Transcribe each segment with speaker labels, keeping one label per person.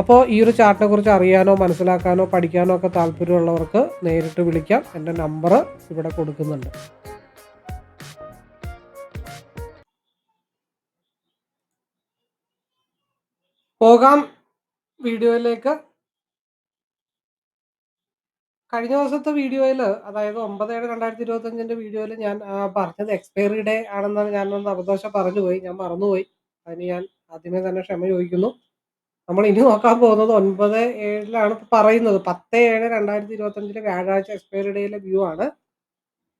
Speaker 1: അപ്പോൾ ഈ ഒരു ചാർട്ടിനെ കുറിച്ച് അറിയാനോ മനസ്സിലാക്കാനോ പഠിക്കാനോ ഒക്കെ താല്പര്യമുള്ളവർക്ക് നേരിട്ട് വിളിക്കാം. എന്റെ നമ്പർ ഇവിടെ കൊടുക്കുന്നുണ്ട്. പോകാം വീഡിയോയിലേക്ക്. കഴിഞ്ഞ ദിവസത്തെ വീഡിയോയിൽ അതായത് ഒമ്പത് ഏഴ് രണ്ടായിരത്തി ഇരുപത്തി അഞ്ചിന്റെ വീഡിയോയിൽ ഞാൻ പറഞ്ഞത് എക്സ്പയറി ഡേ ആണെന്നാണ് ഞാനൊന്ന് അബദ്ധവശം പറഞ്ഞുപോയി. ഞാൻ മറന്നുപോയി. അതിന് ഞാൻ ആദ്യമേ തന്നെ ക്ഷമ ചോദിക്കുന്നു. നമ്മൾ ഇനി നോക്കാൻ പോകുന്നത് ഒൻപത് ഏഴിലാണ് പറയുന്നത്. പത്ത് ഏഴ് രണ്ടായിരത്തി ഇരുപത്തി അഞ്ചിലെ വ്യാഴാഴ്ച എക്സ്പയറി ഡേയിലെ വ്യൂ ആണ്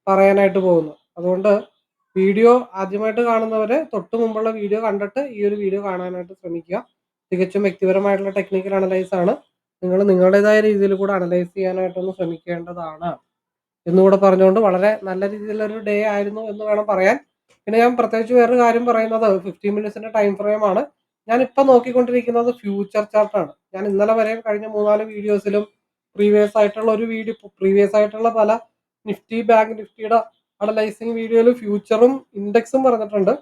Speaker 1: പറയാനായിട്ട് പോകുന്നത്. അതുകൊണ്ട് വീഡിയോ ആദ്യമായിട്ട് കാണുന്നവര് തൊട്ട് മുമ്പുള്ള വീഡിയോ കണ്ടിട്ട് ഈ ഒരു വീഡിയോ കാണാനായിട്ട് ശ്രമിക്കുക. തികച്ചും വ്യക്തിപരമായിട്ടുള്ള ടെക്നിക്കൽ അനലൈസ് ആണ്. നിങ്ങൾ നിങ്ങളുടേതായ രീതിയിൽ കൂടെ അനലൈസ് ചെയ്യാനായിട്ടൊന്ന് ശ്രമിക്കേണ്ടതാണ്. എന്നുകൂടെ പറഞ്ഞുകൊണ്ട് വളരെ നല്ല രീതിയിലൊരു ഡേ ആയിരുന്നു എന്ന് വേണം പറയാൻ. പിന്നെ ഞാൻ പ്രത്യേകിച്ച് വേറൊരു കാര്യം പറയുന്നത് ഫിഫ്റ്റീൻ മിനിറ്റ്സിന്റെ ടൈം ഫ്രെയിം ഇപ്പൊ നോക്കിക്കൊണ്ടിരിക്കുന്നത് ഫ്യൂച്ചർ ചാർട്ടാണ് ഞാൻ ഇന്നലെ വരെ കഴിഞ്ഞ മൂന്നാൽ വീഡിയോസിലും പ്രീവിയസ് ആയിട്ടുള്ള ഒരു വീഡിയോ പ്രീവിയസ് ആയിട്ടുള്ള പല നിഫ്റ്റി ബാങ്ക് നിഫ്റ്റിയുടെ അനലൈസിങ് വീഡിയോയിൽ ഫ്യൂച്ചറും ഇൻഡെക്സും പറഞ്ഞിട്ടുണ്ട്.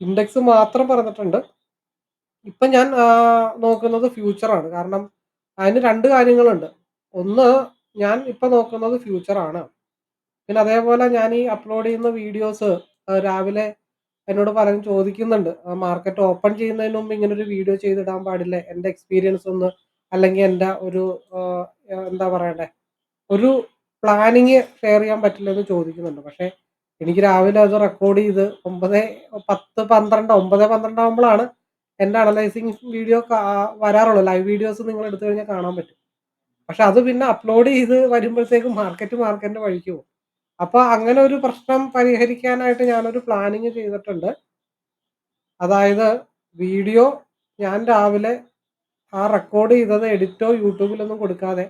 Speaker 1: ഇൻഡെക്സ് മാത്രം പറഞ്ഞിട്ടുണ്ട്. ഇപ്പൊ ഞാൻ നോക്കുന്നത് ഫ്യൂച്ചറാണ് കാരണം അതിന് രണ്ട് കാര്യങ്ങളുണ്ട്. ഒന്ന് ഞാൻ ഇപ്പൊ നോക്കുന്നത് ഫ്യൂച്ചറാണ് പിന്നെ അതേപോലെ ഞാൻ ഈ അപ്ലോഡ് ചെയ്യുന്ന വീഡിയോസ് രാവിലെ എന്നോട് പലരും ചോദിക്കുന്നുണ്ട്. ആ മാർക്കറ്റ് ഓപ്പൺ ചെയ്യുന്നതിന് മുമ്പ് ഇങ്ങനെ ഒരു വീഡിയോ ചെയ്തിടാൻ പാടില്ല? എന്റെ എക്സ്പീരിയൻസ് ഒന്ന് അല്ലെങ്കിൽ എന്റെ ഒരു എന്താ പറയണ്ടേ? ഒരു പ്ലാനിങ് ഷെയർ ചെയ്യാൻ പറ്റില്ല എന്ന് ചോദിക്കുന്നുണ്ട്. പക്ഷേ എനിക്ക് രാവിലെ അത് റെക്കോർഡ് ചെയ്ത് ഒമ്പത് പത്ത് പന്ത്രണ്ട് ഒമ്പത് പന്ത്രണ്ട് ആകുമ്പോഴാണ് എന്റെ അനലൈസിങ് വീഡിയോ വരാറുള്ളൂ. ലൈവ് വീഡിയോസ് നിങ്ങൾ എടുത്തു കഴിഞ്ഞാൽ കാണാൻ പറ്റും. പക്ഷെ അത് പിന്നെ അപ്ലോഡ് ചെയ്ത് വരുമ്പോഴത്തേക്കും മാർക്കറ്റ് മാർക്കറ്റിന്റെ വഴിക്ക് പോകും. അപ്പൊ അങ്ങനെ ഒരു പ്രശ്നം പരിഹരിക്കാനായിട്ട് ഞാനൊരു പ്ലാനിങ് ചെയ്തിട്ടുണ്ട്. അതായത് വീഡിയോ ഞാൻ രാവിലെ ആ റെക്കോർഡ് ചെയ്തത് എഡിറ്റോ യൂട്യൂബിലൊന്നും കൊടുക്കാതെ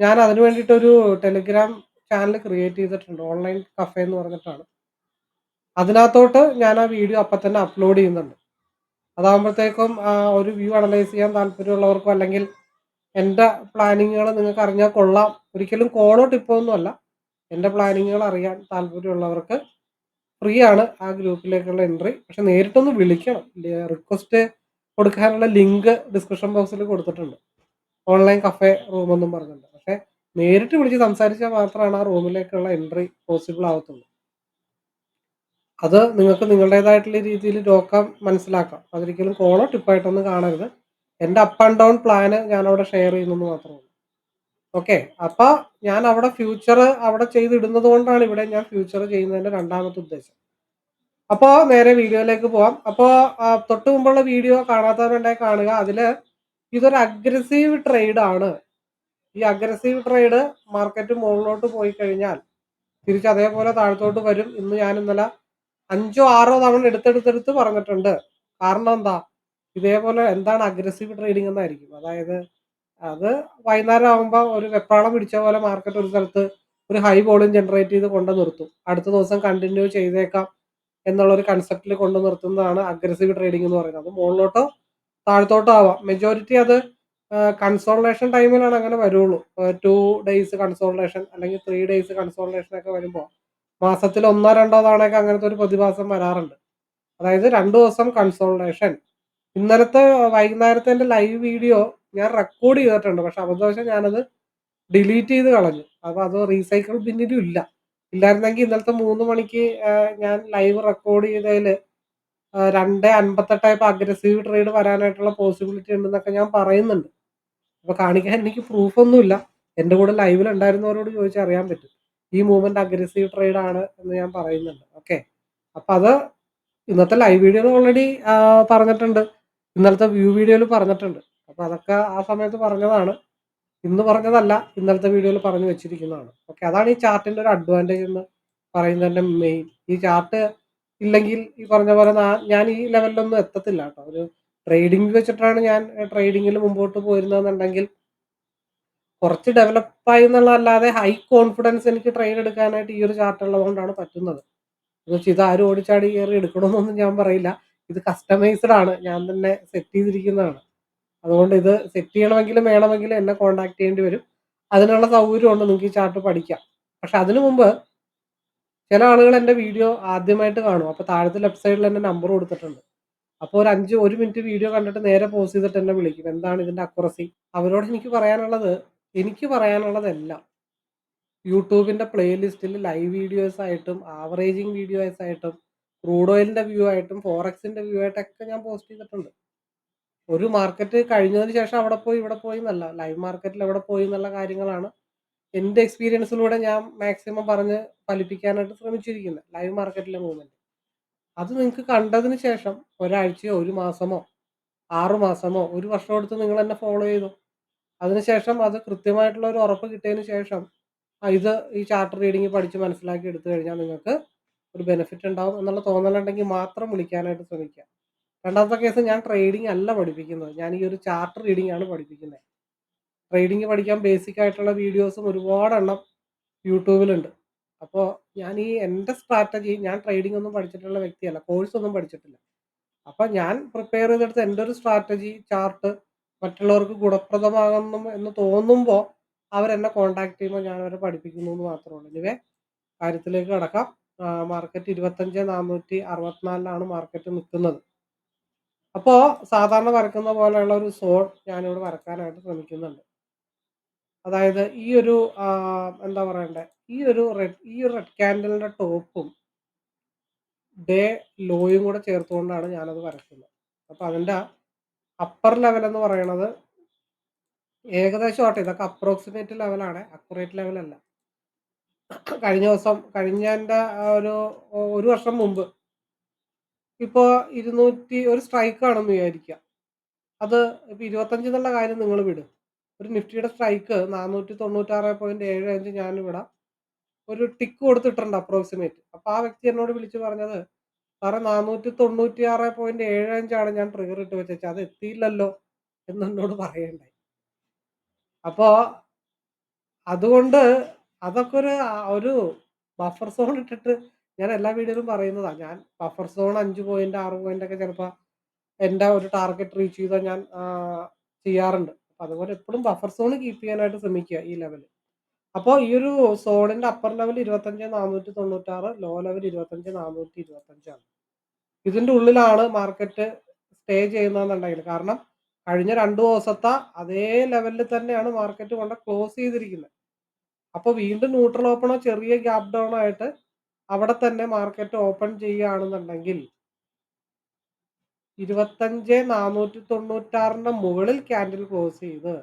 Speaker 1: ഞാൻ അതിന് വേണ്ടിയിട്ടൊരു ടെലിഗ്രാം ചാനൽ ക്രിയേറ്റ് ചെയ്തിട്ടുണ്ട്. ഓൺലൈൻ കഫേ എന്ന് പറഞ്ഞിട്ടാണ്. അതിനകത്തോട്ട് ഞാൻ ആ വീഡിയോ അപ്പം തന്നെ അപ്ലോഡ് ചെയ്യുന്നുണ്ട്. അതാകുമ്പോഴത്തേക്കും ഒരു വ്യൂ അനലൈസ് ചെയ്യാൻ താല്പര്യമുള്ളവർക്കും അല്ലെങ്കിൽ എന്റെ പ്ലാനിങ്ങുകൾ നിങ്ങൾക്ക് അറിഞ്ഞാൽ കൊള്ളാം. ഒരിക്കലും കോളോ ടിപ്പോ ഒന്നും അല്ല. എന്റെ പ്ലാനിങ്ങുകൾ അറിയാൻ താല്പര്യമുള്ളവർക്ക് ഫ്രീ ആണ് ആ ഗ്രൂപ്പിലേക്കുള്ള എൻട്രി. പക്ഷെ നേരിട്ടൊന്ന് വിളിക്കണം. റിക്വസ്റ്റ് കൊടുക്കാനുള്ള ലിങ്ക് ഡിസ്ക്രിപ്ഷൻ ബോക്സിൽ കൊടുത്തിട്ടുണ്ട്. ഓൺലൈൻ കഫേ റൂമെന്നും പറഞ്ഞിട്ടുണ്ട് പക്ഷെ നേരിട്ട് വിളിച്ച് സംസാരിച്ചാൽ മാത്രമാണ് ആ റൂമിലേക്കുള്ള എൻട്രി പോസിബിൾ ആവത്തുള്ളൂ. അത് നിങ്ങൾക്ക് നിങ്ങളുടേതായിട്ടുള്ള രീതിയിൽ നോക്കാം മനസ്സിലാക്കാം. അതൊരിക്കലും കോളോ ടിപ്പായിട്ടൊന്നും കാണരുത്. എന്റെ അപ്പ് ആൻഡ് ഡൗൺ പ്ലാന് ഞാൻ അവിടെ ഷെയർ ചെയ്യുന്നു മാത്രമേ ഓക്കെ അപ്പൊ ഞാൻ അവിടെ ഫ്യൂച്ചർ അവിടെ ചെയ്തിടുന്നത് കൊണ്ടാണ് ഇവിടെ ഞാൻ ഫ്യൂച്ചർ ചെയ്യുന്നതിന്റെ രണ്ടാമത്തെ ഉദ്ദേശം. അപ്പോൾ നേരെ വീഡിയോയിലേക്ക് പോവാം. അപ്പോൾ തൊട്ട് മുമ്പുള്ള വീഡിയോ കാണാത്തവരുണ്ടായി കാണുക. അതിൽ ഇതൊരു അഗ്രസീവ് ട്രേഡ് ആണ്. ഈ അഗ്രസീവ് ട്രേഡ് മാർക്കറ്റ് മുകളിലോട്ട് പോയി കഴിഞ്ഞാൽ തിരിച്ച് അതേപോലെ താഴത്തോട്ട് വരും. ഇന്ന് ഞാൻ ഇന്നലെ അഞ്ചോ ആറോ തവണ എടുത്തെടുത്തെടുത്ത് പറഞ്ഞിട്ടുണ്ട്. കാരണം എന്താ? ഇതേപോലെ എന്താണ് അഗ്രസീവ് ട്രേഡിംഗ് എന്നായിരിക്കും. അതായത് അത് വൈകുന്നേരം ആകുമ്പോൾ ഒരു വെപ്രാളം പിടിച്ച പോലെ മാർക്കറ്റ് ഒരു സ്ഥലത്ത് ഒരു ഹൈ വോളിയം ജനറേറ്റ് ചെയ്ത് കൊണ്ട് നിർത്തും. അടുത്ത ദിവസം കണ്ടിന്യൂ ചെയ്തേക്കാം എന്നുള്ള ഒരു കൺസെപ്റ്റിൽ കൊണ്ട് നിർത്തുന്നതാണ് അഗ്രസീവ് ട്രേഡിംഗ് എന്ന് പറയുന്നത്. മുകളിലോട്ടോ താഴത്തോട്ടോ ആവാം. മെജോറിറ്റി അത് കൺസോൾട്ടേഷൻ ടൈമിലാണ് അങ്ങനെ വരുള്ളൂ. ടു ഡേയ്സ് കൺസോൾട്ടേഷൻ അല്ലെങ്കിൽ ത്രീ ഡേയ്സ് കൺസോൾട്ടേഷൻ ഒക്കെ വരുമ്പോൾ മാസത്തിൽ ഒന്നോ രണ്ടോ തവണയൊക്കെ അങ്ങനത്തെ ഒരു പ്രതിഭാസം വരാറുണ്ട്. അതായത് രണ്ടു ദിവസം കൺസോൾട്ടേഷൻ ഇന്നലത്തെ വൈകുന്നേരത്തെ ലൈവ് വീഡിയോ ഞാൻ റെക്കോർഡ് ചെയ്തിട്ടുണ്ട് പക്ഷെ അബദ്ധവശം ഞാനത് ഡിലീറ്റ് ചെയ്ത് കളഞ്ഞു. അപ്പോൾ അത് റീസൈക്കിൾ ബിന്നിലും ഇല്ല. ഇല്ലായിരുന്നെങ്കിൽ ഇന്നലത്തെ മൂന്ന് മണിക്ക് ഞാൻ ലൈവ് റെക്കോർഡ് ചെയ്തതിൽ രണ്ട് അൻപത്തെട്ടായപ്പോൾ അഗ്രസീവ് ട്രേഡ് വരാനായിട്ടുള്ള പോസിബിലിറ്റി ഉണ്ടെന്നൊക്കെ ഞാൻ പറയുന്നുണ്ട്. അപ്പോൾ കാണിക്കാൻ എനിക്ക് പ്രൂഫൊന്നുമില്ല എന്റെ കൂടെ ലൈവിൽ ഉണ്ടായിരുന്നവരോട് ചോദിച്ചാൽ അറിയാൻ പറ്റും. ഈ മൂവ്മെന്റ് അഗ്രസീവ് ട്രേഡ് ആണ് എന്ന് ഞാൻ പറയുന്നുണ്ട്. ഓക്കെ അപ്പോൾ അത് ഇന്നത്തെ ലൈവ് വീഡിയോയിൽ ഓൾറെഡി പറഞ്ഞിട്ടുണ്ട്. ഇന്നലത്തെ വ്യൂ വീഡിയോയിൽ പറഞ്ഞിട്ടുണ്ട്. അപ്പൊ അതൊക്കെ ആ സമയത്ത് പറഞ്ഞതാണ്. ഇന്ന് പറഞ്ഞതല്ല ഇന്നലത്തെ വീഡിയോയിൽ പറഞ്ഞു വെച്ചിരിക്കുന്നതാണ്. ഓക്കെ അതാണ് ഈ ചാർട്ടിന്റെ ഒരു അഡ്വാന്റേജ് എന്ന് പറയുന്നതിന്റെ മെയിൻ ഈ ചാർട്ട് ഇല്ലെങ്കിൽ ഈ പറഞ്ഞ പോലെ ഞാൻ ഈ ലെവലിലൊന്നും എത്തത്തില്ല കേട്ടോ. ഒരു ട്രേഡിംഗ് വെച്ചിട്ടാണ് ഞാൻ ട്രേഡിങ്ങിൽ മുമ്പോട്ട് പോയിരുന്നതെന്നുണ്ടെങ്കിൽ കുറച്ച് ഡെവലപ്പായി എന്നുള്ളതല്ലാതെ ഹൈ കോൺഫിഡൻസ് എനിക്ക് ട്രേഡ് എടുക്കാനായിട്ട് ഈ ഒരു ചാർട്ട് ഉള്ളതുകൊണ്ടാണ് പറ്റുന്നത്. എന്ന് വെച്ചാൽ ഇത് ആരും ഓടിച്ചാടി കയറി എടുക്കണമെന്നൊന്നും ഞാൻ പറയില്ല. ഇത് കസ്റ്റമൈസ്ഡ് ആണ്. ഞാൻ തന്നെ സെറ്റ് ചെയ്തിരിക്കുന്നതാണ്. അതുകൊണ്ട് ഇത് സെറ്റ് ചെയ്യണമെങ്കിലും വേണമെങ്കിലും എന്നെ കോൺടാക്ട് ചെയ്യേണ്ടി വരും. അതിനുള്ള സൗകര്യമുണ്ട് നിങ്ങൾക്ക് ഈ ചാർട്ട് പഠിക്കാം പക്ഷെ അതിനു മുമ്പ് ചില ആളുകൾ എന്റെ വീഡിയോ ആദ്യമായിട്ട് കാണും. അപ്പോൾ താഴത്തെ ലെഫ്റ്റ് സൈഡിൽ എന്റെ നമ്പർ കൊടുത്തിട്ടുണ്ട്. അപ്പോൾ ഒരു അഞ്ച് ഒരു മിനിറ്റ് വീഡിയോ കണ്ടിട്ട് നേരെ പോസ് ചെയ്തിട്ട് എന്നെ വിളിക്കും. എന്താണ് ഇതിന്റെ അക്കുറസി അവരോട് എനിക്ക് പറയാനുള്ളത് എനിക്ക് പറയാനുള്ളതെല്ലാം. യൂട്യൂബിന്റെ പ്ലേലിസ്റ്റിൽ ലൈവ് വീഡിയോസ് ആയിട്ടും ആവറേജിങ് വീഡിയോസ് ആയിട്ടും ക്രൂഡ് ഓയിലിന്റെ വ്യൂ ആയിട്ടും ഫോറക്സിന്റെ വ്യൂ ആയിട്ടൊക്കെ ഞാൻ പോസ്റ്റ് ചെയ്തിട്ടുണ്ട്. ഒരു മാർക്കറ്റ് കഴിഞ്ഞതിന് ശേഷം അവിടെ പോയി ഇവിടെ പോയി എന്നല്ല. ലൈവ് മാർക്കറ്റിൽ എവിടെ പോയി എന്നുള്ള കാര്യങ്ങളാണ് എന്റെ എക്സ്പീരിയൻസിലൂടെ ഞാൻ മാക്സിമം പറഞ്ഞ് ഫലിപ്പിക്കാനായിട്ട് ശ്രമിച്ചിരിക്കുന്നത്. ലൈവ് മാർക്കറ്റിലെ മൂവ്മെന്റ്. അത് നിങ്ങൾക്ക് കണ്ടതിന് ശേഷം ഒരാഴ്ചയോ ഒരു മാസമോ ആറു മാസമോ ഒരു വർഷം എടുത്ത് നിങ്ങൾ എന്നെ ഫോളോ ചെയ്തു. അതിനുശേഷം അത് കൃത്യമായിട്ടുള്ള ഒരു ഉറപ്പ് കിട്ടിയതിന് ശേഷം ഇത് ഈ ചാർട്ട് റീഡിങ് പഠിച്ച് മനസ്സിലാക്കി എടുത്തു കഴിഞ്ഞാൽ നിങ്ങൾക്ക് ഒരു ബെനിഫിറ്റ് ഉണ്ടാവും എന്നുള്ള തോന്നലുണ്ടെങ്കിൽ മാത്രം വിളിക്കാനായിട്ട് ശ്രമിക്കുക. രണ്ടാമത്തെ കേസ് ഞാൻ ട്രേഡിംഗ് അല്ല പഠിപ്പിക്കുന്നത്. ഞാൻ ഈ ഒരു ചാർട്ട് റീഡിംഗ് ആണ് പഠിപ്പിക്കുന്നത്. ട്രേഡിംഗ് പഠിക്കാൻ ബേസിക് ആയിട്ടുള്ള വീഡിയോസും ഒരുപാടെണ്ണം യൂട്യൂബിലുണ്ട് അപ്പോൾ ഞാൻ ഈ എന്റെ സ്ട്രാറ്റജി ഞാൻ ട്രേഡിംഗ് ഒന്നും പഠിച്ചിട്ടുള്ള വ്യക്തിയല്ല. കോഴ്സ് ഒന്നും പഠിച്ചിട്ടില്ല. അപ്പോൾ ഞാൻ പ്രിപ്പയർ ചെയ്തെടുത്ത എന്റെ ഒരു സ്ട്രാറ്റജി ചാർട്ട് മറ്റുള്ളവർക്ക് ഗുണപ്രദമാകുന്നു എന്ന് തോന്നുമ്പോൾ അവരെന്നെ കോണ്ടാക്ട് ചെയ്യുമ്പോൾ ഞാൻ അവരെ പഠിപ്പിക്കുന്നു എന്ന് മാത്രമേ ഉള്ളൂ. ഇനിവേ കാര്യത്തിലേക്ക് കടക്കാം. മാർക്കറ്റ് ഇരുപത്തഞ്ച് നാനൂറ്റി അറുപത്തിനാലിലാണ് മാർക്കറ്റ് നിൽക്കുന്നത്. അപ്പോൾ സാധാരണ വരക്കുന്ന പോലെയുള്ള ഒരു സോൺ ഞാനിവിടെ വരക്കാനായിട്ട് ശ്രമിക്കുന്നുണ്ട്. അതായത് ഈ ഒരു എന്താ പറയണ്ടേ ഈ ഒരു റെഡ് ഈ റെഡ് ക്യാൻഡലിന്റെ ടോപ്പും ഡേ ലോയും കൂടെ ചേർത്തുകൊണ്ടാണ് ഞാനത് വരയ്ക്കുന്നത് അപ്പൊ അതിന്റെ അപ്പർ ലെവൽ എന്ന് പറയണത് ഏകദേശം ആട്ടെ ഇതൊക്കെ അപ്രോക്സിമേറ്റ് ലെവലാണ് അക്യുറേറ്റ് ലെവലല്ല. കഴിഞ്ഞ ദിവസം കഴിഞ്ഞതിന്റെ ആ ഒരു ഒരു വർഷം മുമ്പ് ഇപ്പോ ഇരുന്നൂറ്റി ഒരു സ്ട്രൈക്ക് ആണെന്ന് അത് ഇപ്പോൾ ഇരുപത്തഞ്ച് എന്നുള്ള കാര്യം നിങ്ങൾ വിടും. ഒരു നിഫ്റ്റിയുടെ സ്ട്രൈക്ക് നാനൂറ്റി തൊണ്ണൂറ്റാറ് പോയിന്റ് ഏഴ് അഞ്ച് ഞാൻ വിടാം. ഒരു ടിക്ക് കൊടുത്തിട്ടുണ്ട് അപ്രോക്സിമേറ്റ്. അപ്പോൾ ആ വ്യക്തി എന്നോട് വിളിച്ച് പറഞ്ഞത് സാറെ നാനൂറ്റി തൊണ്ണൂറ്റി ആറ് പോയിന്റ് ഏഴ് അഞ്ചാണ് ഞാൻ ട്രിഗർ ഇട്ട് വെച്ചത് അത് എത്തിയില്ലല്ലോ എന്ന് എന്നോട് പറയണ്ടായി. അപ്പോൾ അതുകൊണ്ട് അതൊക്കെ ഒരു ഒരു ബഫർ സോൺ ഇട്ടിട്ട് ഞാൻ എല്ലാ വീഡിയോയിലും പറയുന്നതാണ് ഞാൻ ബഫർ സോൺ അഞ്ച് പോയിന്റ് ആറ് പോയിന്റ് ഒക്കെ ചിലപ്പോൾ എന്റെ ഒരു ടാർഗറ്റ് റീച്ച് ചെയ്താൽ ഞാൻ ചെയ്യാറുണ്ട്. അപ്പോൾ അതുപോലെ എപ്പോഴും ബഫർ സോൺ കീപ്പ് ചെയ്യാനായിട്ട് ശ്രമിക്കുക ഈ ലെവൽ അപ്പോൾ ഈ ഒരു സോണിന്റെ അപ്പർ ലെവൽ ഇരുപത്തഞ്ച് നാനൂറ്റി തൊണ്ണൂറ്റാറ് ലോ ലെവൽ ഇരുപത്തഞ്ച് നാനൂറ്റി ഇരുപത്തഞ്ചാണ് ഇതിന്റെ ഉള്ളിലാണ് മാർക്കറ്റ് സ്റ്റേ ചെയ്യുന്നതെന്നുണ്ടെങ്കിൽ കാരണം കഴിഞ്ഞ രണ്ടു ദിവസത്തെ അതേ ലെവലിൽ തന്നെയാണ് മാർക്കറ്റ് കൊണ്ട് ക്ലോസ് ചെയ്തിരിക്കുന്നത്. അപ്പോൾ വീണ്ടും ന്യൂട്രൽ ഓപ്പണോ ചെറിയ ഗ്യാപ് ഡൗൺ ആയിട്ട് അവിടെ തന്നെ മാർക്കറ്റ് ഓപ്പൺ ചെയ്യുകയാണെന്നുണ്ടെങ്കിൽ ഇരുപത്തഞ്ച് നാനൂറ്റി തൊണ്ണൂറ്റാറിന്റെ മുകളിൽ ക്യാൻഡിൽ ക്ലോസ് ചെയ്ത്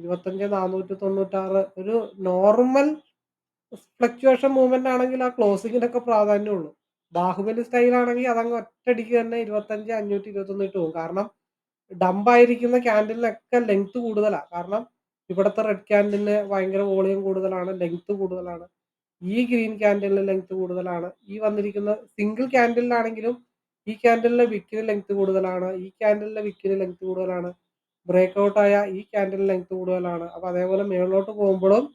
Speaker 1: ഇരുപത്തഞ്ച് നാനൂറ്റി തൊണ്ണൂറ്റാറ് ഒരു നോർമൽ ഫ്ലക്ച്വേഷൻ മൂവ്മെന്റ് ആണെങ്കിൽ ആ ക്ലോസിങ്ങിനൊക്കെ പ്രാധാന്യമുള്ളൂ. ബാഹുബലി സ്റ്റൈൽ ആണെങ്കിൽ അതങ്ങ് ഒറ്റയടിക്ക് തന്നെ ഇരുപത്തഞ്ച് അഞ്ഞൂറ്റി ഇരുപത്തൊന്ന് ഇട്ട് പോകും. കാരണം ഡംബായിരിക്കുന്ന ക്യാൻഡിലിനൊക്കെ ലെങ്ത് കൂടുതലാണ് കാരണം ഇവിടുത്തെ റെഡ് ക്യാൻഡിലിന് ഭയങ്കര വോളിയം കൂടുതലാണ് ലെങ്ത് കൂടുതലാണ്. ഈ ഗ്രീൻ ക്യാൻഡലിന് ലെങ്ത് കൂടുതലാണ്. ഈ വന്നിരിക്കുന്ന സിംഗിൾ ക്യാൻഡലിലാണെങ്കിലും ഈ ക്യാൻഡലിലെ വിക്കിന് ലെങ്ത് കൂടുതലാണ്. ഈ ക്യാൻഡലിലെ വിക്കിന് ലെങ്ത് കൂടുതലാണ്. ബ്രേക്ക് ആയ ഈ ക്യാൻഡലിന് ലെങ്ത് കൂടുതലാണ്. അപ്പൊ അതേപോലെ മേളിലോട്ട് പോകുമ്പോഴും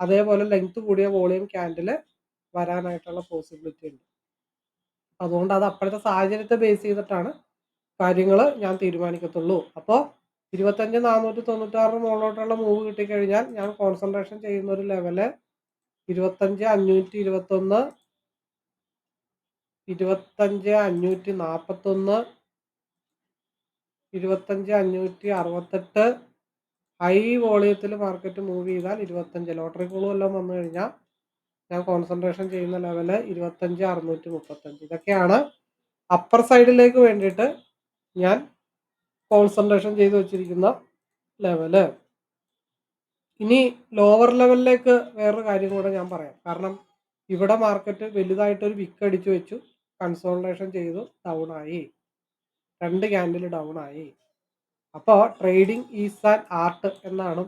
Speaker 1: അതേപോലെ ലെങ്ത് കൂടിയ വോളിയം ക്യാൻഡിൽ വരാനായിട്ടുള്ള പോസിബിലിറ്റി ഉണ്ട്. അതുകൊണ്ട് അത് അപ്പോഴത്തെ സാഹചര്യത്തെ ബേസ് ചെയ്തിട്ടാണ് കാര്യങ്ങൾ ഞാൻ തീരുമാനിക്കത്തുള്ളൂ. അപ്പോൾ ഇരുപത്തഞ്ച് നാനൂറ്റി തൊണ്ണൂറ്റാറ് മുകളിലോട്ടുള്ള മൂവ് കിട്ടിക്കഴിഞ്ഞാൽ ഞാൻ കോൺസെൻട്രേഷൻ ചെയ്യുന്ന ഒരു ലെവൽ ഇരുപത്തഞ്ച് അഞ്ഞൂറ്റി ഇരുപത്തൊന്ന് ഇരുപത്തഞ്ച് അഞ്ഞൂറ്റി നാൽപ്പത്തൊന്ന് ഇരുപത്തഞ്ച് അഞ്ഞൂറ്റി അറുപത്തെട്ട്. ഹൈ വോളിയത്തിൽ മാർക്കറ്റ് മൂവ് ചെയ്താൽ ഇരുപത്തഞ്ച്. ലോട്ടറി കോളും എല്ലാം വന്നു കഴിഞ്ഞാൽ ഞാൻ കോൺസെൻട്രേഷൻ ചെയ്യുന്ന ലെവൽ ഇരുപത്തഞ്ച് അറുന്നൂറ്റി മുപ്പത്തഞ്ച്. ഇതൊക്കെയാണ് അപ്പർ സൈഡിലേക്ക് വേണ്ടിയിട്ട് ഞാൻ കോൺസെൻട്രേഷൻ ചെയ്ത് വെച്ചിരിക്കുന്ന ലെവൽ ഇനി ലോവർ ലെവലിലേക്ക് വേറൊരു കാര്യം കൂടെ ഞാൻ പറയാം. കാരണം ഇവിടെ മാർക്കറ്റ് വലുതായിട്ടൊരു വിക്ക് അടിച്ചു വെച്ചു. കൺസോൾട്ടേഷൻ ചെയ്തു. ഡൗൺ ആയി. രണ്ട് ക്യാൻഡിൽ ഡൗൺ ആയി. അപ്പോൾ ട്രേഡിംഗ് ഈസ് ആൻഡ് ആർട്ട് എന്നാണ്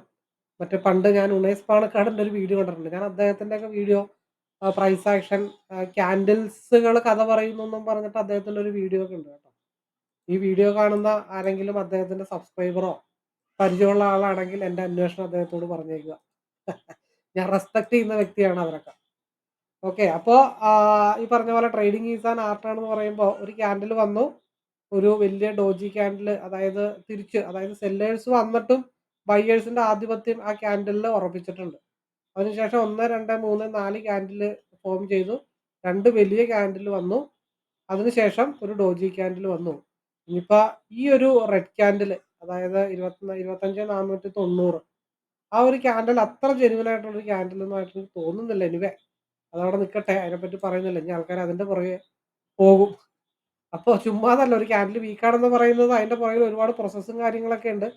Speaker 1: മറ്റേ പണ്ട് ഞാൻ ഉണേസ് പാണക്കാടിന്റെ ഒരു വീഡിയോ കണ്ടിട്ടുണ്ട്. ഞാൻ അദ്ദേഹത്തിന്റെയൊക്കെ വീഡിയോ പ്രൈസ് ആക്ഷൻ ക്യാൻഡിൽസുകൾ കഥ പറയുന്നു എന്നും പറഞ്ഞിട്ട് അദ്ദേഹത്തിന്റെ ഒരു വീഡിയോ ഒക്കെ ഉണ്ട് കേട്ടോ. ഈ വീഡിയോ കാണുന്ന ആരെങ്കിലും അദ്ദേഹത്തിന്റെ സബ്സ്ക്രൈബറോ പരിചയമുള്ള ആളാണെങ്കിൽ എന്റെ അന്വേഷണം അദ്ദേഹത്തോട് പറഞ്ഞേക്കുക. ഞാൻ റെസ്പെക്ട് ചെയ്യുന്ന വ്യക്തിയാണ് അവരൊക്കെ. ഓക്കെ അപ്പോൾ ഈ പറഞ്ഞ പോലെ ട്രേഡിംഗ് ഈസ് ആൻ ആർട്ടാണെന്ന് പറയുമ്പോൾ ഒരു ക്യാൻഡിൽ വന്നു. ഒരു വലിയ ഡോജി ക്യാൻഡിൽ അതായത് തിരിച്ച് അതായത് സെല്ലേഴ്സ് വന്നിട്ടും ബയ്യേഴ്സിന്റെ ആധിപത്യം ആ ക്യാൻഡിലിൽ ഉറപ്പിച്ചിട്ടുണ്ട്. അതിനുശേഷം ഒന്ന് രണ്ട് മൂന്ന് നാല് ക്യാൻഡിൽ ഫോം ചെയ്തു. രണ്ട് വലിയ ക്യാൻഡിൽ വന്നു. അതിനുശേഷം ഒരു ഡോജി ക്യാൻഡിൽ വന്നു. ഇനിയിപ്പോൾ ഈ ഒരു റെഡ് ക്യാൻഡിൽ അതായത് ഇരുപത്തി ഇരുപത്തഞ്ച് നാനൂറ്റി തൊണ്ണൂറ്. ആ ഒരു ക്യാൻഡിൽ അത്ര ജെനുവനായിട്ടുള്ള ഒരു ക്യാൻഡിൽ ഒന്നും ആയിട്ട് എനിക്ക് തോന്നുന്നില്ല. എനിവേ അതവിടെ നിൽക്കട്ടെ അതിനെപ്പറ്റി പറയുന്നില്ല. ഇനി ആൾക്കാർ അതിന്റെ പുറകെ പോകും. അപ്പോൾ ചുമ്മാതല്ല ഒരു ക്യാൻഡിൽ വീക്കാണെന്ന് പറയുന്നത് അതിന്റെ പുറകിൽ ഒരുപാട് പ്രോസസ്സും കാര്യങ്ങളൊക്കെ ഉണ്ട്.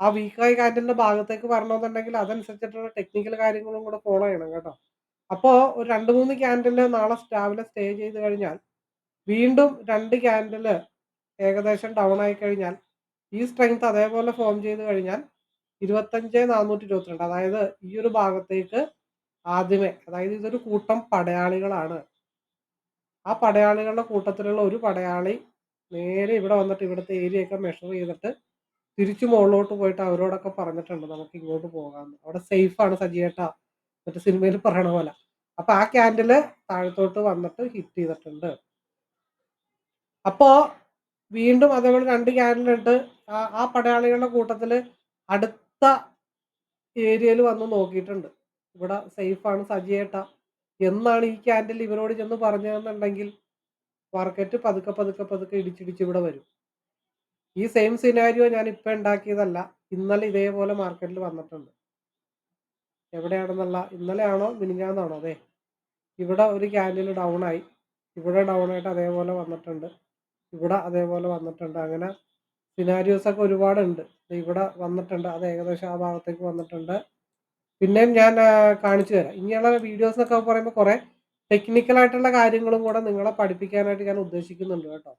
Speaker 1: ആ വീക്കായ ക്യാൻഡിലിന്റെ ഭാഗത്തേക്ക് വരണമെന്നുണ്ടെങ്കിൽ അതനുസരിച്ചിട്ടുള്ള ടെക്നിക്കൽ കാര്യങ്ങളും കൂടെ ഫോളോ ചെയ്യണം കേട്ടോ. അപ്പോൾ ഒരു രണ്ട് മൂന്ന് ക്യാൻഡിൽ നാളെ രാവിലെ സ്റ്റേ ചെയ്ത് കഴിഞ്ഞാൽ വീണ്ടും രണ്ട് ക്യാൻഡിൽ ഏകദേശം ഡൗൺ ആയി കഴിഞ്ഞാൽ ഈ സ്ട്രെങ്ത് അതേപോലെ ഫോം ചെയ്ത് കഴിഞ്ഞാൽ ഇരുപത്തഞ്ച് നാനൂറ്റി ഇരുപത്തിരണ്ട് അതായത് ഈ ഒരു ഭാഗത്തേക്ക് ആദ്യമേ അതായത് ഇതൊരു കൂട്ടം പടയാളികളാണ്. ആ പടയാളികളുടെ കൂട്ടത്തിലുള്ള ഒരു പടയാളി നേരെ ഇവിടെ വന്നിട്ട് ഇവിടുത്തെ ഏരിയയൊക്കെ മെഷർ ചെയ്തിട്ട് തിരിച്ചു മുകളിലോട്ട് പോയിട്ട് അവരോടൊക്കെ പറഞ്ഞിട്ടുണ്ട് നമുക്ക് ഇങ്ങോട്ട് പോകാം അവിടെ സേഫാണ് സജീവേട്ട. മറ്റേ സിനിമയിൽ പറയണ പോലെ. അപ്പൊ ആ ക്യാൻഡിൽ താഴത്തോട്ട് വന്നിട്ട് ഹിറ്റ് ചെയ്തിട്ടുണ്ട്. അപ്പോ വീണ്ടും അതേപോലെ രണ്ട് ക്യാൻഡിലുണ്ട് ആ പടയാളികളുടെ കൂട്ടത്തിൽ അടുത്ത ഏരിയയിൽ വന്ന് നോക്കിയിട്ടുണ്ട്. ഇവിടെ സേഫാണ് സജിയേട്ട. എന്നാണ് ഈ ക്യാൻഡിൽ ഇവരോട് ചെന്ന് പറഞ്ഞതെന്നുണ്ടെങ്കിൽ മാർക്കറ്റ് പതുക്കെ പതുക്കെ പതുക്കെ ഇടിച്ചിടിച്ച് ഇവിടെ വരും. ഈ സെയിം സിനാരിയോ ഞാൻ ഇപ്പം ഉണ്ടാക്കിയതല്ല. ഇന്നലെ ഇതേപോലെ മാർക്കറ്റിൽ വന്നിട്ടുണ്ട്. എവിടെയാണെന്നുള്ള ഇന്നലെയാണോ മിനിഞ്ഞാന്നാണോ അതെ. ഇവിടെ ഒരു ക്യാൻഡിൽ ഡൗൺ ആയി. ഇവിടെ ഡൗൺ ആയിട്ട് അതേപോലെ വന്നിട്ടുണ്ട്. ഇവിടെ അതേപോലെ വന്നിട്ടുണ്ട്. അങ്ങനെ സിനാരിയോസ് ഒക്കെ ഒരുപാടുണ്ട്. ഇവിടെ വന്നിട്ടുണ്ട്. അത് ഏകദേശം ആ ഭാഗത്തേക്ക് വന്നിട്ടുണ്ട്. പിന്നെയും ഞാൻ കാണിച്ചു തരാം. ഇനിയുള്ള വീഡിയോസ് ഒക്കെ പറയുമ്പോൾ കുറേ ടെക്നിക്കലായിട്ടുള്ള കാര്യങ്ങളും കൂടെ നിങ്ങളെ പഠിപ്പിക്കാനായിട്ട് ഞാൻ ഉദ്ദേശിക്കുന്നുണ്ട് കേട്ടോ.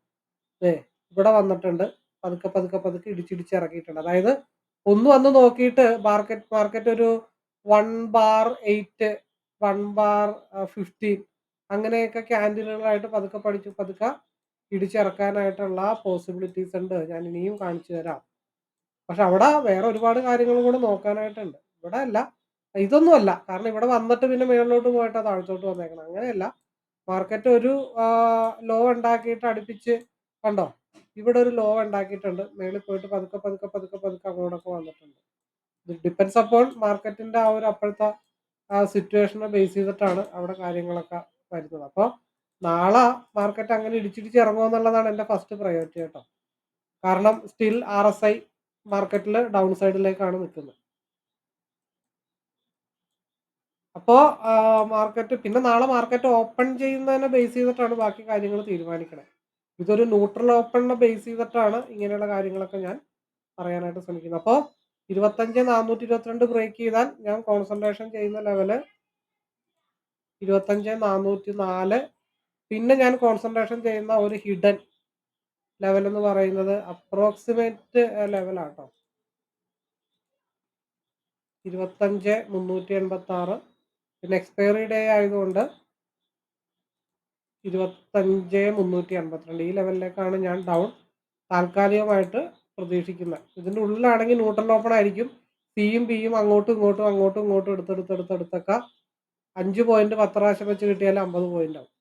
Speaker 1: ഏ ഇവിടെ വന്നിട്ടുണ്ട്. പതുക്കെ പതുക്കെ പതുക്കെ ഇടിച്ചിടിച്ച് ഇറക്കിയിട്ടുണ്ട്. അതായത് ഒന്ന് വന്ന് നോക്കിയിട്ട് മാർക്കറ്റ് മാർക്കറ്റ് ഒരു one bar eight one bar fifteen അങ്ങനെയൊക്കെ ക്യാൻഡിലുകളായിട്ട് പതുക്കെ പഠിച്ചു പതുക്കെ ഇടിച്ചിറക്കാനായിട്ടുള്ള പോസിബിലിറ്റീസ് ഉണ്ട്. ഞാൻ ഇനിയും കാണിച്ചു തരാം. പക്ഷെ അവിടെ വേറെ ഒരുപാട് കാര്യങ്ങളും കൂടെ നോക്കാനായിട്ടുണ്ട്. ഇവിടെ അല്ല. ഇതൊന്നുമല്ല കാരണം ഇവിടെ വന്നിട്ട് പിന്നെ മേളിലോട്ട് പോയിട്ട് താഴ്ത്തോട്ട് വന്നേക്കണം. അങ്ങനെയല്ല. മാർക്കറ്റ് ഒരു ലോ ഉണ്ടാക്കിയിട്ട് അടുപ്പിച്ച് കണ്ടോ? ഇവിടെ ഒരു ലോ ഉണ്ടാക്കിയിട്ടുണ്ട്. മേളിൽ പോയിട്ട് പതുക്കെ പതുക്കെ പതുക്കെ പതുക്കെ അങ്ങോട്ടൊക്കെ വന്നിട്ടുണ്ട്. ഇത് ഡിപ്പെൻസ് അപ്പോൾ മാർക്കറ്റിന്റെ ആ ഒരു അപ്പോഴത്തെ സിറ്റുവേഷനെ ബേസ് ചെയ്തിട്ടാണ് അവിടെ കാര്യങ്ങളൊക്കെ വരുന്നത്. അപ്പോൾ നാളെ മാർക്കറ്റ് അങ്ങനെ ഇടിച്ചിടിച്ച് ഇറങ്ങുമെന്നുള്ളതാണ് എന്റെ ഫസ്റ്റ് പ്രയോറിറ്റി കേട്ടോ. കാരണം സ്റ്റിൽ ആർ എസ് ഐ മാർക്കറ്റിൽ ഡൗൺ സൈഡിലേക്കാണ് നിൽക്കുന്നത്. അപ്പോൾ മാർക്കറ്റ് പിന്നെ നാളെ മാർക്കറ്റ് ഓപ്പൺ ചെയ്യുന്നതിനെ ബേസ് ചെയ്തിട്ടാണ് ബാക്കി കാര്യങ്ങൾ തീരുമാനിക്കണേ. ഇതൊരു ന്യൂട്രൽ ഓപ്പണിനെ ബേസ് ചെയ്തിട്ടാണ് ഇങ്ങനെയുള്ള കാര്യങ്ങളൊക്കെ ഞാൻ പറയാനായിട്ട് ശ്രമിക്കുന്നത്. അപ്പോൾ ഇരുപത്തഞ്ച് നാനൂറ്റി ഇരുപത്തിരണ്ട് ബ്രേക്ക് ചെയ്താൽ ഞാൻ കോൺസെൻട്രേഷൻ ചെയ്യുന്ന ലെവൽ ഇരുപത്തഞ്ച് നാനൂറ്റി നാല് പിന്നെ ഞാൻ കോൺസെൻട്രേഷൻ ചെയ്യുന്ന ഒരു ഹിഡൻ ലെവൽ എന്ന് പറയുന്നത് അപ്രോക്സിമേറ്റ് ലെവലാട്ടോ ഇരുപത്തഞ്ച് മുന്നൂറ്റി എൺപത്തി ആറ് പിന്നെ എക്സ്പയറി ഡേ ആയതുകൊണ്ട് ഇരുപത്തഞ്ച് മുന്നൂറ്റി എൺപത്തിരണ്ട്. ഈ ലെവലിലേക്കാണ് ഞാൻ ഡൗൺ താൽക്കാലികമായിട്ട് പ്രതീക്ഷിക്കുന്നത്. ഇതിന്റെ ഉള്ളിലാണെങ്കിൽ ന്യൂട്രൽ ഓപ്പൺ ആയിരിക്കും. സിയും ബിയും അങ്ങോട്ടും ഇങ്ങോട്ടും അങ്ങോട്ടും ഇങ്ങോട്ടും എടുത്തെടുത്തെടുത്തെടുത്തൊക്കെ അഞ്ച് പോയിന്റ് പത്ത് പ്രാവശ്യം വെച്ച് കിട്ടിയാൽ അമ്പത് പോയിന്റ് ആവും.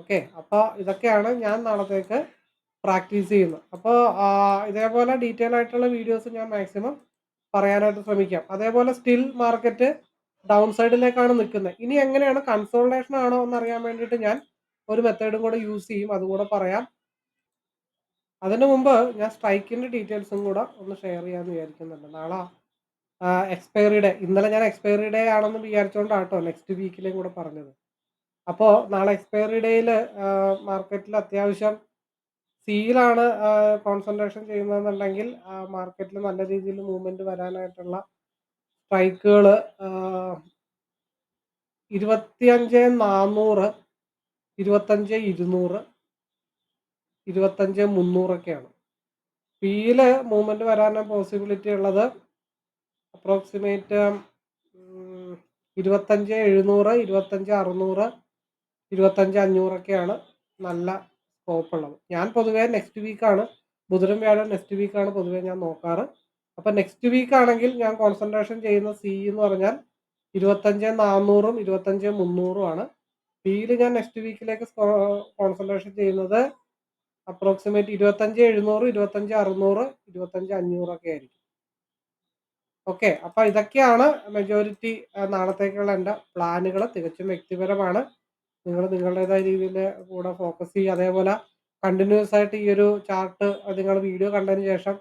Speaker 1: ഓക്കെ. അപ്പോൾ ഇതൊക്കെയാണ് ഞാൻ നാളത്തേക്ക് പ്രാക്ടീസ് ചെയ്യുന്നത്. അപ്പോൾ ഇതേപോലെ ഡീറ്റെയിൽ ആയിട്ടുള്ള വീഡിയോസ് ഞാൻ മാക്സിമം പറയാനായിട്ട് ശ്രമിക്കാം. അതേപോലെ സ്റ്റിൽ മാർക്കറ്റ് ഡൗൺ സൈഡിലേക്കാണ് നിൽക്കുന്നത്. ഇനി എങ്ങനെയാണ് കൺസോൾട്ടേഷൻ ആണോ എന്ന് അറിയാൻ വേണ്ടിയിട്ട് ഞാൻ ഒരു മെത്തേഡും കൂടെ യൂസ് ചെയ്യും. അതുകൂടെ പറയാം. അതിനു മുമ്പ് ഞാൻ സ്ട്രൈക്കിന്റെ ഡീറ്റെയിൽസും കൂടെ ഒന്ന് ഷെയർ ചെയ്യാമെന്ന് വിചാരിക്കുന്നുണ്ട്. നാളെ എക്സ്പയറി ഡേ ഇന്നലെ ഞാൻ എക്സ്പയറി ഡേ ആണെന്ന് വിചാരിച്ചുകൊണ്ടാട്ടോ നെക്സ്റ്റ് വീക്കിലേയും കൂടെ പറഞ്ഞത്. അപ്പോൾ നാളെ എക്സ്പയറി ഡേയിൽ മാർക്കറ്റിൽ അത്യാവശ്യം സീലാണ് കോൺസെൻട്രേഷൻ ചെയ്യുന്നതെന്നുണ്ടെങ്കിൽ മാർക്കറ്റിൽ നല്ല രീതിയിൽ മൂവ്മെന്റ് വരാനായിട്ടുള്ള സ്ട്രൈക്കുകൾ ഇരുപത്തിയഞ്ച് നാന്നൂറ് ഇരുപത്തഞ്ച് ഇരുന്നൂറ് ഇരുപത്തഞ്ച് മുന്നൂറൊക്കെയാണ്. പിയിൽ മൂവ്മെന്റ് വരാൻ പോസിബിലിറ്റി ഉള്ളത് അപ്രോക്സിമേറ്റ് ഇരുപത്തഞ്ച് എഴുന്നൂറ് ഇരുപത്തഞ്ച് അറുന്നൂറ് ഇരുപത്തഞ്ച് അഞ്ഞൂറൊക്കെയാണ് നല്ല സ്കോപ്പ് ഉള്ളത് ഞാൻ പൊതുവേ നെക്സ്റ്റ് വീക്കാണ് ബുധനും വ്യാഴം നെക്സ്റ്റ് വീക്കാണ് പൊതുവേ ഞാൻ നോക്കാറ്. അപ്പം നെക്സ്റ്റ് വീക്ക് ആണെങ്കിൽ ഞാൻ കോൺസെൻട്രേഷൻ ചെയ്യുന്ന സി എന്ന് പറഞ്ഞാൽ ഇരുപത്തഞ്ച് നാന്നൂറും ഇരുപത്തഞ്ച് മുന്നൂറും ആണ്. ബിയിൽ ഞാൻ നെക്സ്റ്റ് വീക്കിലേക്ക് കോൺസെൻട്രേഷൻ ചെയ്യുന്നത് അപ്രോക്സിമേറ്റ് ഇരുപത്തഞ്ച് എഴുന്നൂറ് ഇരുപത്തഞ്ച് അറുന്നൂറ് ഇരുപത്തഞ്ച് അഞ്ഞൂറൊക്കെ ആയിരിക്കും. ഓക്കെ അപ്പം ഇതൊക്കെയാണ് മെജോറിറ്റി നാളത്തേക്കുള്ള എന്റെ പ്ലാനുകൾ തികച്ചും വ്യക്തിപരമാണ്. നിങ്ങൾ നിങ്ങളുടേതായ രീതിയിൽ കൂടെ ഫോക്കസ് ചെയ്യുക അതേപോലെ കണ്ടിന്യൂസ് ആയിട്ട് ഈ ഒരു ചാർട്ട് നിങ്ങൾ വീഡിയോ കണ്ടതിന് ശേഷം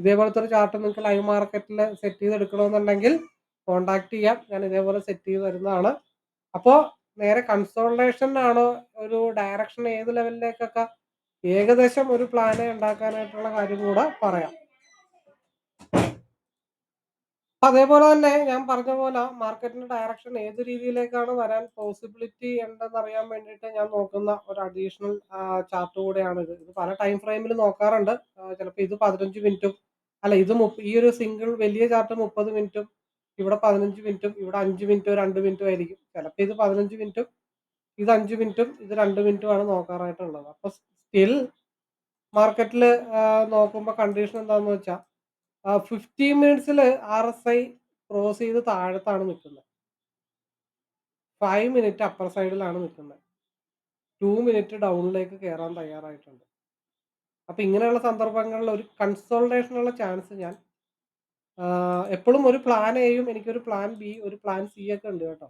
Speaker 1: ഇതേപോലത്തെ ഒരു ചാർട്ട് നിങ്ങൾക്ക് ലൈവ് മാർക്കറ്റിൽ സെറ്റ് ചെയ്തെടുക്കണമെന്നുണ്ടെങ്കിൽ കോണ്ടാക്ട് ചെയ്യാം. ഞാൻ ഇതേപോലെ സെറ്റ് ചെയ്ത് തരുന്നതാണ്. അപ്പോൾ നേരെ കൺസോൾട്ടേഷൻ ആണോ ഒരു ഡയറക്ഷൻ ഏത് ലെവലിലേക്കൊക്കെ ഏകദേശം ഒരു പ്ലാന് ഉണ്ടാക്കാനായിട്ടുള്ള കാര്യം കൂടെ പറയാം. അതേപോലെ തന്നെ ഞാൻ പറഞ്ഞ പോലെ മാർക്കറ്റിന്റെ ഡയറക്ഷൻ ഏത് രീതിയിലേക്കാണ് വരാൻ പോസിബിലിറ്റി ഉണ്ടെന്ന് അറിയാൻ വേണ്ടിയിട്ട് ഞാൻ നോക്കുന്ന ഒരു അഡീഷണൽ ചാർട്ട് കൂടെയാണ് ഇത്. ഇത് പല ടൈം ഫ്രെയിമിൽ നോക്കാറുണ്ട്. ചിലപ്പോൾ ഇത് പതിനഞ്ച് മിനിറ്റും അല്ല ഇത് ഈ ഒരു സിംഗിൾ വലിയ ചാർട്ട് മുപ്പത് മിനിറ്റും ഇവിടെ പതിനഞ്ച് മിനിറ്റും ഇവിടെ അഞ്ച് മിനിറ്റോ രണ്ട് മിനിറ്റോ ആയിരിക്കും. ചിലപ്പോൾ ഇത് പതിനഞ്ച് മിനിറ്റും ഇത് അഞ്ച് മിനിറ്റും ഇത് രണ്ട് മിനിറ്റും ആണ് നോക്കാറായിട്ടുള്ളത്. അപ്പോൾ സ്റ്റിൽ മാർക്കറ്റിൽ നോക്കുമ്പോൾ കണ്ടീഷൻ എന്താണെന്ന് വെച്ചാൽ ഫിഫ്റ്റീൻ മിനിറ്റ്സിൽ ആർ എസ് ഐ ക്രോസ് ചെയ്ത് താഴത്താണ് നിൽക്കുന്നത്. ഫൈവ് മിനിറ്റ് അപ്പർ സൈഡിലാണ് നിൽക്കുന്നത്. ടു മിനിറ്റ് ഡൗണിലേക്ക് കയറാൻ തയ്യാറായിട്ടുണ്ട്. അപ്പം ഇങ്ങനെയുള്ള സന്ദർഭങ്ങളിൽ ഒരു കൺസോൾട്ടേഷനുള്ള ചാൻസ് ഞാൻ എപ്പോഴും ഒരു പ്ലാൻ എയും എനിക്കൊരു പ്ലാൻ ബി ഒരു പ്ലാൻ സി ഒക്കെ ഉണ്ട് കേട്ടോ.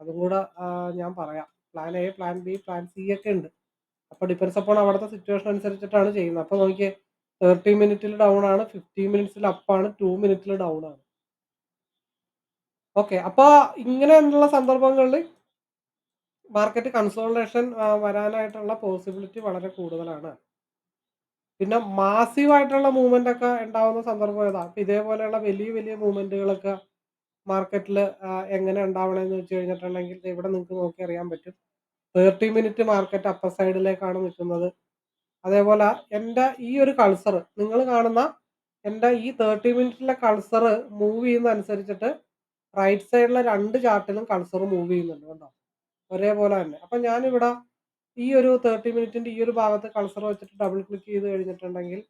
Speaker 1: അതും കൂടെ ഞാൻ പറയാം. Plan A plan B plan C ഒക്കെ ഉണ്ട്. അപ്പോൾ ഡിപ്പെൻസ് അപ്പോൾ അവിടുത്തെ സിറ്റുവേഷൻ അനുസരിച്ചിട്ടാണ് ചെയ്യുന്നത്. അപ്പോൾ നോക്കിയേ തേർട്ടി മിനിറ്റിൽ ഡൗൺ ആണ് ഫിഫ്റ്റി മിനിറ്റ്സിൽ അപ്പാണ് ടു മിനിറ്റിൽ ഡൗൺ ആണ്. ഓക്കെ അപ്പോൾ ഇങ്ങനെയുള്ള സന്ദർഭങ്ങളിൽ മാർക്കറ്റ് കൺസോൾട്ടേഷൻ വരാനായിട്ടുള്ള പോസിബിലിറ്റി വളരെ കൂടുതലാണ്. പിന്നെ മാസീവായിട്ടുള്ള മൂവ്മെന്റ് ഒക്കെ ഉണ്ടാവുന്ന സന്ദർഭം ഏതാ? ഇതേപോലെയുള്ള വലിയ വലിയ മൂവ്മെന്റുകളൊക്കെ മാർക്കറ്റിൽ എങ്ങനെ ഉണ്ടാവണമെന്ന് വെച്ച് കഴിഞ്ഞിട്ടുണ്ടെങ്കിൽ ഇവിടെ നിങ്ങൾക്ക് നോക്കി അറിയാൻ പറ്റും. തേർട്ടി മിനിറ്റ് മാർക്കറ്റ് അപ്പർ സൈഡിലേക്കാണ് നിൽക്കുന്നത്. അതേപോലെ എന്റെ ഈ ഒരു കൾസർ നിങ്ങൾ കാണുന്ന എന്റെ ഈ തേർട്ടി മിനിറ്റിലെ കൾസർ മൂവ് ചെയ്യുന്ന അനുസരിച്ചിട്ട് റൈറ്റ് സൈഡിലെ രണ്ട് ചാർട്ടിലും കൾസർ മൂവ് ചെയ്യുന്നുണ്ട് കേട്ടോ. ഒരേപോലെ തന്നെ. അപ്പം ഞാനിവിടെ ഈ ഒരു തേർട്ടി മിനിറ്റിന്റെ ഈ ഒരു ഭാഗത്ത് കൾസർ വെച്ചിട്ട് ഡബിൾ ക്ലിക്ക് ചെയ്ത് കഴിഞ്ഞിട്ടുണ്ടെങ്കിൽ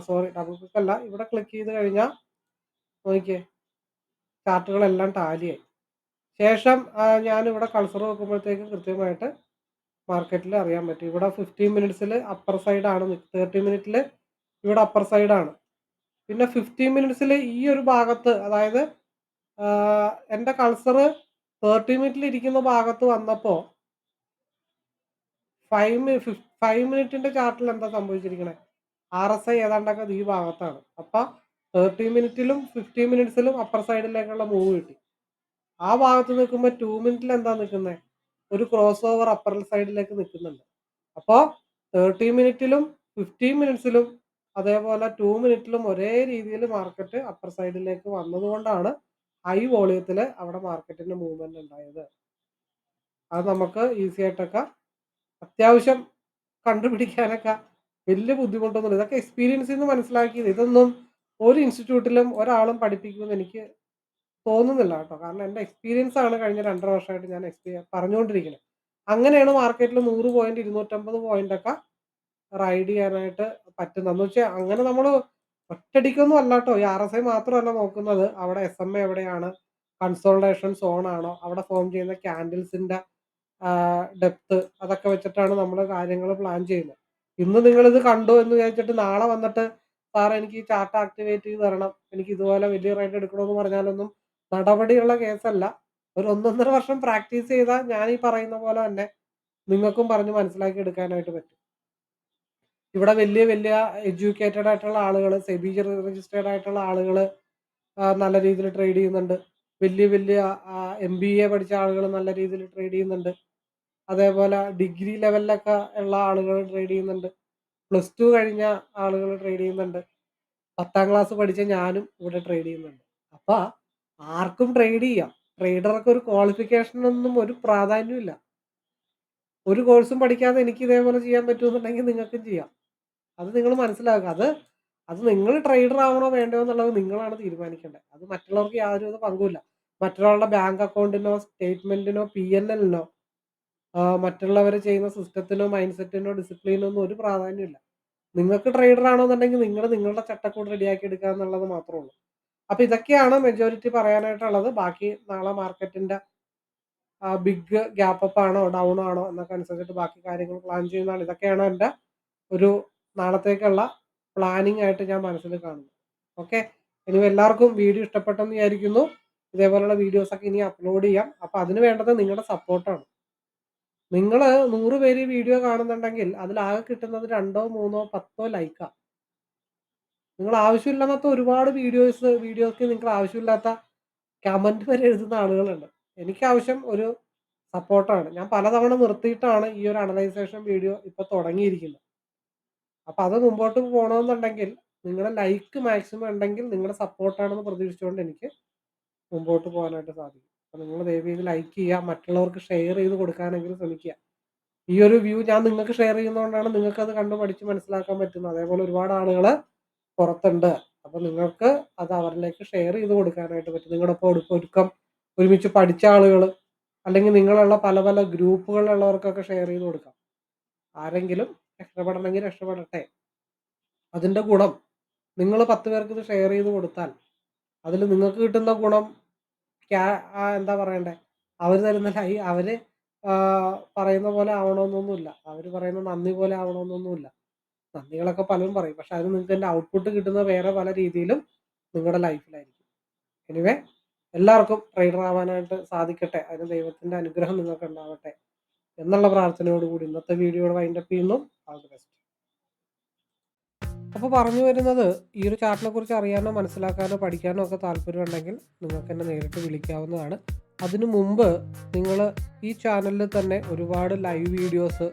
Speaker 1: സോറി ഡബിൾ ക്ലിക്ക് അല്ല ഇവിടെ ക്ലിക്ക് ചെയ്ത് കഴിഞ്ഞാൽ നോക്കിയേ ചാർട്ടുകളെല്ലാം ടാലിയായി ശേഷം ഞാനിവിടെ കൾസർ വെക്കുമ്പോഴത്തേക്ക് കൃത്യമായിട്ട് മാർക്കറ്റിൽ അറിയാൻ പറ്റും. ഇവിടെ ഫിഫ്റ്റീൻ മിനിറ്റ്സിൽ അപ്പർ സൈഡാണ് തേർട്ടി മിനിറ്റിൽ ഇവിടെ അപ്പർ സൈഡാണ് പിന്നെ ഫിഫ്റ്റീൻ മിനിറ്റ്സിൽ ഈ ഒരു ഭാഗത്ത് അതായത് എന്റെ കൾസർ തേർട്ടി മിനിറ്റിൽ ഇരിക്കുന്ന ഭാഗത്ത് വന്നപ്പോൾ ഫൈവ് ഫൈവ് മിനിറ്റിന്റെ ചാർട്ടിൽ എന്താ സംഭവിച്ചിരിക്കണേ? ആർ എസ് ഐ ഏതാണ്ടൊക്കെ ഈ ഭാഗത്താണ്. അപ്പം തേർട്ടി മിനിറ്റിലും ഫിഫ്റ്റീൻ മിനിറ്റ്സിലും അപ്പർ സൈഡിലേക്കുള്ള മൂവ് കിട്ടി. ആ ഭാഗത്ത് നിൽക്കുമ്പോൾ ടു മിനിറ്റിൽ എന്താ നിൽക്കുന്നത് ഒരു ക്രോസ് ഓവർ അപ്പർ സൈഡിലേക്ക് നിൽക്കുന്നുണ്ട്. അപ്പോൾ തേർട്ടി മിനിറ്റിലും ഫിഫ്റ്റീൻ മിനിറ്റ്സിലും അതേപോലെ ടു മിനിറ്റിലും ഒരേ രീതിയിൽ മാർക്കറ്റ് അപ്പർ സൈഡിലേക്ക് വന്നതുകൊണ്ടാണ് ഹൈ വോളിയത്തിൽ അവിടെ മാർക്കറ്റിന്റെ മൂവ്മെന്റ് ഉണ്ടായത്. അത് നമുക്ക് ഈസി ആയിട്ടൊക്കെ അത്യാവശ്യം കണ്ടുപിടിക്കാനൊക്കെ വലിയ ബുദ്ധിമുട്ടൊന്നുമില്ല. ഇതൊക്കെ എക്സ്പീരിയൻസിൽ നിന്ന് മനസ്സിലാക്കിയത് ഇതൊന്നും ഒരു ഇൻസ്റ്റിറ്റ്യൂട്ടിലും ഒരാളും പഠിപ്പിക്കുമെന്ന് എനിക്ക് തോന്നുന്നില്ല കേട്ടോ. കാരണം എന്റെ എക്സ്പീരിയൻസ് ആണ് കഴിഞ്ഞ രണ്ടര വർഷമായിട്ട് ഞാൻ എക്സ്പീരിയൻ പറഞ്ഞുകൊണ്ടിരിക്കുന്നത് അങ്ങനെയാണ് മാർക്കറ്റിൽ നൂറ് പോയിന്റ് ഇരുന്നൂറ്റമ്പത് പോയിന്റ് ഒക്കെ റൈഡ് ചെയ്യാനായിട്ട് പറ്റുന്നത്. എന്ന് വെച്ചാൽ അങ്ങനെ നമ്മൾ ഒറ്റടിക്കൊന്നും അല്ല കേട്ടോ. ഈ ആർ എസ് ഐ മാത്രമല്ല നോക്കുന്നത്. അവിടെ എസ് എം എ എവിടെയാണ്? കൺസോൾട്ടേഷൻ സോൺ ആണോ? അവിടെ ഫോം ചെയ്യുന്ന ക്യാൻഡിൽസിന്റെ ഡെപ്ത് അതൊക്കെ വെച്ചിട്ടാണ് നമ്മൾ കാര്യങ്ങൾ പ്ലാൻ ചെയ്യുന്നത്. ഇന്ന് നിങ്ങൾ ഇത് കണ്ടു എന്ന് വിചാരിച്ചിട്ട് നാളെ വന്നിട്ട് സാർ എനിക്ക് ഈ ചാർട്ട് ആക്ടിവേറ്റ് ചെയ്ത് തരണം. എനിക്ക് ഇതുപോലെ വലിയ റൈഡ് എടുക്കണമെന്ന് പറഞ്ഞാലൊന്നും നടപടിയുള്ള കേസല്ല. ഒരു ഒന്നൊന്നര വർഷം പ്രാക്ടീസ് ചെയ്താൽ ഞാൻ ഈ പറയുന്ന പോലെ തന്നെ നിങ്ങൾക്കും പറഞ്ഞ് മനസ്സിലാക്കി എടുക്കാനായിട്ട് പറ്റും. ഇവിടെ വലിയ വലിയ എഡ്യൂക്കേറ്റഡ് ആയിട്ടുള്ള ആളുകൾ സെബി രജിസ്റ്റേർഡ് ആയിട്ടുള്ള ആളുകൾ നല്ല രീതിയിൽ ട്രേഡ് ചെയ്യുന്നുണ്ട്. വലിയ വലിയ എം ബി എ പഠിച്ച ആളുകൾ നല്ല രീതിയിൽ ട്രേഡ് ചെയ്യുന്നുണ്ട്. അതേപോലെ ഡിഗ്രി ലെവലിലൊക്കെ ഉള്ള ആളുകൾ ട്രേഡ് ചെയ്യുന്നുണ്ട്. പ്ലസ് ടു കഴിഞ്ഞ ആളുകൾ ട്രേഡ് ചെയ്യുന്നുണ്ട്. പത്താം ക്ലാസ് പഠിച്ച ഞാനും ഇവിടെ ട്രേഡ് ചെയ്യുന്നുണ്ട്. അപ്പൊ ആർക്കും ട്രേഡ് ചെയ്യാം ട്രേഡർക്ക് ഒരു ക്വാളിഫിക്കേഷനൊന്നും ഒരു പ്രാധാന്യമില്ല. ഒരു കോഴ്സും പഠിക്കാതെ എനിക്ക് ഇതേപോലെ ചെയ്യാൻ പറ്റുമെന്നുണ്ടെങ്കിൽ നിങ്ങൾക്കും ചെയ്യാം. അത് നിങ്ങൾ മനസ്സിലാക്കുക. അത് അത് നിങ്ങൾ ട്രേഡർ ആവണോ വേണ്ടോ എന്നുള്ളത് നിങ്ങളാണ് തീരുമാനിക്കേണ്ടത്. അത് മറ്റുള്ളവർക്ക് യാതൊരുവിധ പങ്കുമില്ല. മറ്റൊരാളുടെ ബാങ്ക് അക്കൗണ്ടിനോ, സ്റ്റേറ്റ്മെന്റിനോ, പി എൻ എല്ലിനോ മറ്റുള്ളവർ ചെയ്യുന്ന സിസ്റ്റത്തിനോ, മൈൻഡ് സെറ്റിനോ, ഡിസിപ്ലിനോ ഒന്നും ഒരു പ്രാധാന്യമില്ല. നിങ്ങൾക്ക് ട്രേഡർ ആണോ എന്നുണ്ടെങ്കിൽ നിങ്ങൾ നിങ്ങളുടെ ചട്ടക്കൂട് റെഡിയാക്കി എടുക്കുക എന്നുള്ളത് മാത്രമേ ഉള്ളൂ. അപ്പൊ ഇതൊക്കെയാണ് മെജോറിറ്റി പറയാനായിട്ടുള്ളത്. ബാക്കി നാളെ മാർക്കറ്റിന്റെ ബിഗ് ഗ്യാപ്പ് അപ്പ് ആണോ, ഡൗൺ ആണോ എന്നൊക്കെ അനുസരിച്ചിട്ട് ബാക്കി കാര്യങ്ങൾ പ്ലാൻ ചെയ്യുന്നതാണ്. ഇതൊക്കെയാണ് എന്റെ ഒരു നാളത്തേക്കുള്ള പ്ലാനിങ് ആയിട്ട് ഞാൻ മനസ്സിൽ കാണുന്നത്. ഓക്കെ. ഇനി എല്ലാവർക്കും വീഡിയോ ഇഷ്ടപ്പെട്ടെന്ന് വിചാരിക്കുന്നു. ഇതേപോലെയുള്ള വീഡിയോസൊക്കെ ഇനി അപ്ലോഡ് ചെയ്യാം. അപ്പൊ അതിന് വേണ്ടത് നിങ്ങളുടെ സപ്പോർട്ടാണ്. നിങ്ങൾ നൂറ് പേര് വീഡിയോ കാണുന്നുണ്ടെങ്കിൽ അതിലാകെ കിട്ടുന്നത് 2ഓ, 3ഓ, 10ഓ ലൈക്കാ. നിങ്ങൾ ആവശ്യമില്ലാത്ത ഒരുപാട് വീഡിയോസ് വീഡിയോസ് നിങ്ങൾ ആവശ്യമില്ലാത്ത കമന്റ് വരെ എഴുതുന്ന ആളുകളുണ്ട്. എനിക്ക് ആവശ്യം ഒരു സപ്പോർട്ടാണ്. ഞാൻ പലതവണ നിർത്തിയിട്ടാണ് ഈ ഒരു അനലൈസേഷൻ വീഡിയോ ഇപ്പോൾ തുടങ്ങിയിരിക്കുന്നത്. അപ്പോൾ അത് മുമ്പോട്ട് പോകണമെന്നുണ്ടെങ്കിൽ നിങ്ങളുടെ ലൈക്ക് മാക്സിമം ഉണ്ടെങ്കിൽ നിങ്ങളുടെ സപ്പോർട്ടാണെന്ന് പ്രതീക്ഷിച്ചുകൊണ്ട് എനിക്ക് മുമ്പോട്ട് പോകാനായിട്ട് സാധിക്കും. അപ്പോൾ നിങ്ങൾ ദയവ് ചെയ്ത് ലൈക്ക് ചെയ്യുക. മറ്റുള്ളവർക്ക് ഷെയർ ചെയ്ത് കൊടുക്കാനെങ്കിലും ശ്രമിക്കുക. ഈ ഒരു വ്യൂ ഞാൻ നിങ്ങൾക്ക് ഷെയർ ചെയ്യുന്നതുകൊണ്ടാണ് നിങ്ങൾക്കത് കണ്ടു പഠിച്ച് മനസ്സിലാക്കാൻ പറ്റുന്നത്. അതേപോലെ ഒരുപാട് ആളുകൾ പുറത്തുണ്ട്. അപ്പൊ നിങ്ങൾക്ക് അത് അവരിലേക്ക് ഷെയർ ചെയ്ത് കൊടുക്കാനായിട്ട് പറ്റും. നിങ്ങളുടെ ഒപ്പം ഒരുക്കം ഒരുമിച്ച് പഠിച്ച ആളുകൾ അല്ലെങ്കിൽ നിങ്ങളുള്ള പല പല ഗ്രൂപ്പുകളിലുള്ളവർക്കൊക്കെ ഷെയർ ചെയ്ത് കൊടുക്കാം. ആരെങ്കിലും രക്ഷപ്പെടണമെങ്കിൽ രക്ഷപ്പെടട്ടെ. അതിന്റെ ഗുണം നിങ്ങൾ 10 പേർക്ക് ഇത് ഷെയർ ചെയ്ത് കൊടുത്താൽ അതിൽ നിങ്ങൾക്ക് കിട്ടുന്ന ഗുണം ക്യാ എന്താ പറയണ്ടേ അവർ തരുന്ന ലൈ അവർ പറയുന്ന പോലെ ആവണമെന്നൊന്നുമില്ല. അവർ പറയുന്ന നന്ദി പോലെ ആവണമെന്നൊന്നുമില്ല. നന്ദികളൊക്കെ പലരും പറയും. പക്ഷെ അതിന് നിങ്ങൾക്ക് അതിന്റെ ഔട്ട്പുട്ട് കിട്ടുന്നത് വേറെ പല രീതിയിലും നിങ്ങളുടെ ലൈഫിലായിരിക്കും. എനിവേ എല്ലാവർക്കും ട്രേഡർ ആവാനായിട്ട് സാധിക്കട്ടെ. അതിന് ദൈവത്തിന്റെ അനുഗ്രഹം നിങ്ങൾക്ക് ഉണ്ടാവട്ടെ എന്നുള്ള പ്രാർത്ഥനയോടുകൂടി ഇന്നത്തെ വീഡിയോ വൈൻഡപ്പ് ചെയ്യുന്നു. All the best. അപ്പോൾ പറഞ്ഞു വരുന്നത് ഈ ഒരു ചാർട്ടിനെ കുറിച്ച് അറിയാനോ, മനസ്സിലാക്കാനോ, പഠിക്കാനോ ഒക്കെ താല്പര്യമുണ്ടെങ്കിൽ നിങ്ങൾക്ക് എന്നെ നേരിട്ട് വിളിക്കാവുന്നതാണ്. അതിനു മുമ്പ് നിങ്ങൾ ഈ ചാനലിൽ തന്നെ ഒരുപാട് ലൈവ് വീഡിയോസ്